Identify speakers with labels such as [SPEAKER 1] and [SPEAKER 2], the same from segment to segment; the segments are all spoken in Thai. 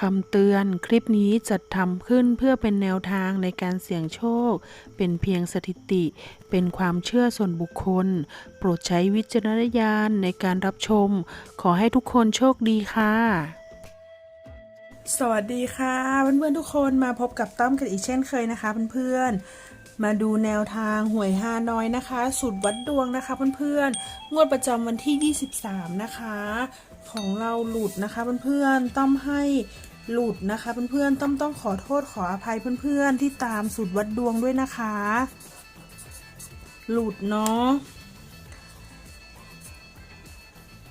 [SPEAKER 1] คำเตือนคลิปนี้จัดทำขึ้นเพื่อเป็นแนวทางในการเสี่ยงโชค เป็นเพียงสถิติ เป็นความเชื่อส่วนบุคคล โปรดใช้วิจารณญาณในการรับชม ขอให้ทุกคนโชคดีค่ะ
[SPEAKER 2] สวัสดีค่ะเพื่อนๆทุกคนมาพบกับต้อมกันอีกเช่นเคยนะคะเพื่อนๆมาดูแนวทางหวยฮานอยนะคะ สูตรวัดดวงนะคะเพื่อนๆงวดประจำวันที่ 23 นะคะ ของเราหลุดนะคะเพื่อนๆต้อมให้ หลุดนะคะเพื่อนๆต้อมต้องขอโทษขออภัยเพื่อนๆที่ตามสูตรวัดดวงด้วยนะคะ หลุดเนาะ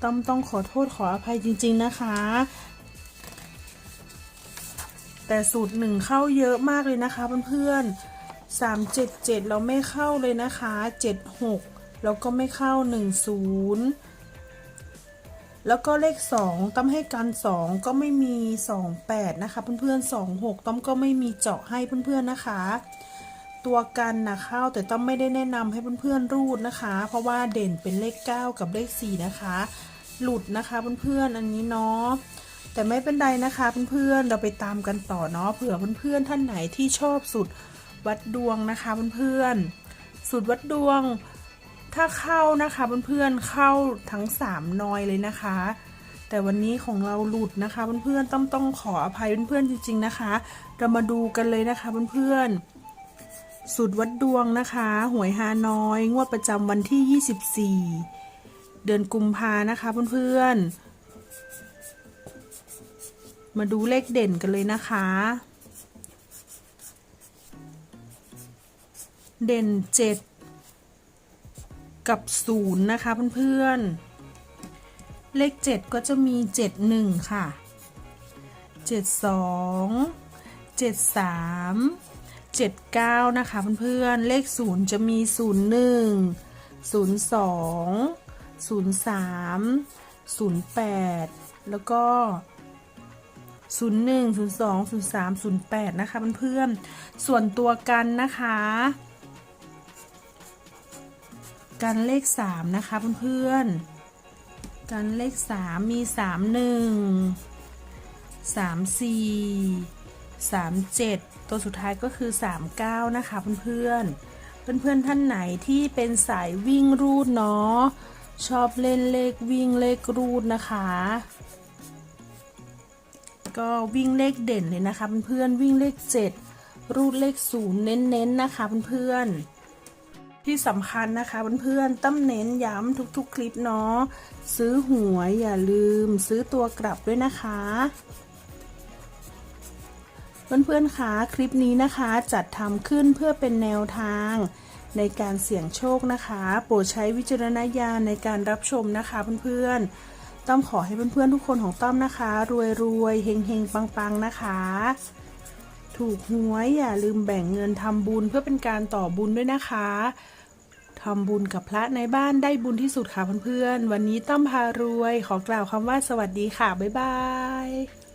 [SPEAKER 2] ต้อมต้องขอโทษขออภัยจริง ๆนะคะ แต่สูตรหนึ่งเข้าเยอะมากเลยนะคะเพื่อนๆสามเจ็ดเจ็ดเราไม่เข้าเลยนะคะเจ็ดหกแล้วก็ไม่เข้าหนึ่งศูนย์ แล้วก็เลขสองต้อมให้กันสองก็ไม่มีสองแปดนะคะ เพื่อนๆสองหกต้อมก็ไม่มีเจาะให้เพื่อนๆนะคะ ตัวกันนะเข้าแต่ต้อมไม่ได้แนะนำให้เพื่อนๆรูดนะคะ เพราะว่าเด่นเป็นเลข 9 กับเลข 4 นะคะ หลุดนะคะเพื่อนๆอันนี้เนาะแต่ไม่เป็นไรนะคะเพื่อนๆเราไปตามกันต่อเนาะเผื่อเพื่อนๆท่านไหนที่ชอบสุดวัดดวงนะคะเพื่อนๆสุดวัดดวง ถ้าเข้านะคะเพื่อนๆเข้าทั้ง3นอยเลยนะคะ แต่วันนี้ของเราหลุดนะคะเพื่อนๆต้องต้องขออภัยเพื่อนๆจริง ๆนะคะ เรามาดูกันเลยนะคะเพื่อนๆสุดวัดดวงนะคะ หวยฮานอย งวดประจำวันที่ 24 เดือนกุมภานะคะเพื่อนๆมาดูเลขเด่นกันเลยนะคะเด่นเจ็ด กับศูนย์นะคะเพื่อนๆ เลขเจ็ดก็จะมีเจ็ดหนึ่งค่ะเจ็ดสองเจ็ดสามเจ็ดเก้านะคะเพื่อนๆ เลขศูนย์จะมีศูนย์หนึ่งศูนย์สองศูนย์สามศูนย์แปดแล้วก็ 01 02 03 08 นะคะเพื่อนๆ ส่วนตัวกันนะคะ กันเลข 3 นะคะเพื่อนๆกันเลข 3 มี 31 34 37 ตัวสุดท้ายก็คือ 39 นะคะเพื่อนๆ เพื่อนๆท่านไหนที่เป็นสายวิ่งรูดเนาะชอบเล่นเลขวิ่งเลขรูดนะคะ ก็วิ่งเลขเด่นเลยนะคะเพื่อนๆวิ่งเลข 7 รูดเลขศูนย์เน้นๆนะคะเพื่อนๆ ที่สำคัญนะคะเพื่อนๆต้องเน้นย้ำทุกๆ คลิปเนาะซื้อหวยอย่าลืมซื้อตัวกลับด้วยนะคะเพื่อนๆคะคลิปนี้นะคะจัดทำขึ้นเพื่อเป็นแนวทางในการเสี่ยงโชคนะคะ โปรดใช้วิจารณญาณในการรับชมนะคะเพื่อนๆต้อมขอให้เพื่อนๆทุกคนของต้อมนะคะ รวยรวยๆเฮงเฮงปังปังๆนะคะ ถูกหวยอย่าลืมแบ่งเงินทำบุญเพื่อเป็นการต่อบุญด้วยนะคะ ทำบุญกับพระในบ้านได้บุญที่สุดค่ะเพื่อนๆ วันนี้ต้อมพารวย ขอกล่าวคำว่าสวัสดีค่ะ บ๊ายบาย